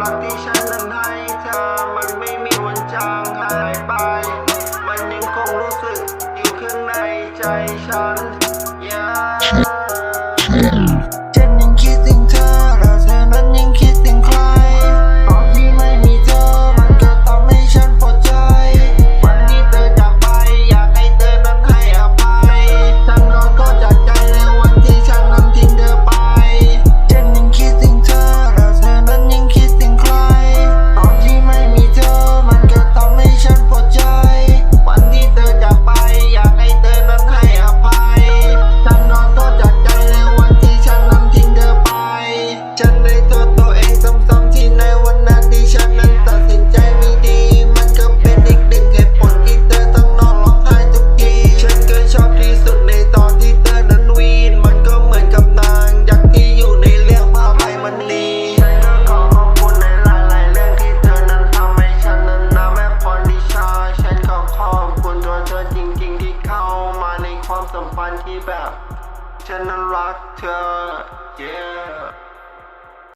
รักที่ฉันนั้นให้เธอมันไม่มีวันจางหายไป มันยังคงรู้สึกอยู่ข้างในใจฉัน yeah. ที่แบบฉันนั้นรักเธอ yeah